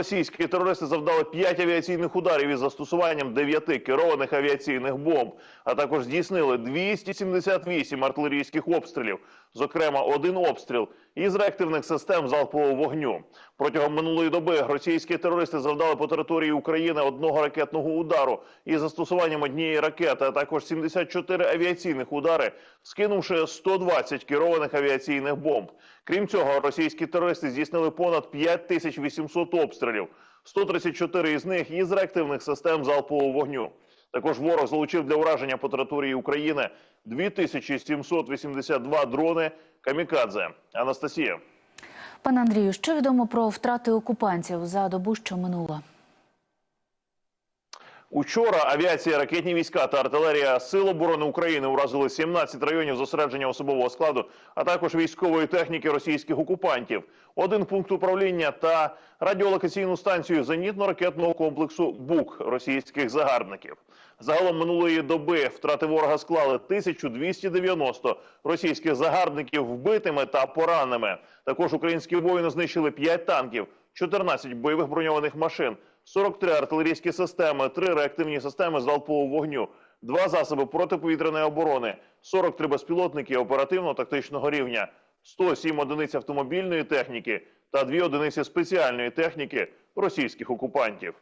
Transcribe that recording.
Російські терористи завдали 5 авіаційних ударів із застосуванням 9 керованих авіаційних бомб, а також здійснили 278 артилерійських обстрілів, зокрема один обстріл із реактивних систем залпового вогню. Протягом минулої доби російські терористи завдали по території України одного ракетного удару із застосуванням однієї ракети, а також 74 авіаційних удари, скинувши 120 керованих авіаційних бомб. Крім цього, російські терористи здійснили понад 5800 обстрілів, 134 із них із реактивних систем залпового вогню. Також ворог залучив для ураження по території України 2782 дрони камікадзе. Анастасія. Пане Андрію, що відомо про втрати окупантів за добу, що минула? Учора авіація, ракетні війська та артилерія Сил оборони України уразили 17 районів зосередження особового складу, а також військової техніки російських окупантів, один пункт управління та радіолокаційну станцію зенітно-ракетного комплексу БУК російських загарбників. Загалом минулої доби втрати ворога склали 1290 російських загарбників вбитими та пораненими. Також українські воїни знищили 5 танків, 14 бойових броньованих машин, 43 артилерійські системи, 3 реактивні системи залпового вогню, 2 засоби протиповітряної оборони, 43 безпілотники оперативно-тактичного рівня, 107 одиниць автомобільної техніки та 2 одиниці спеціальної техніки російських окупантів.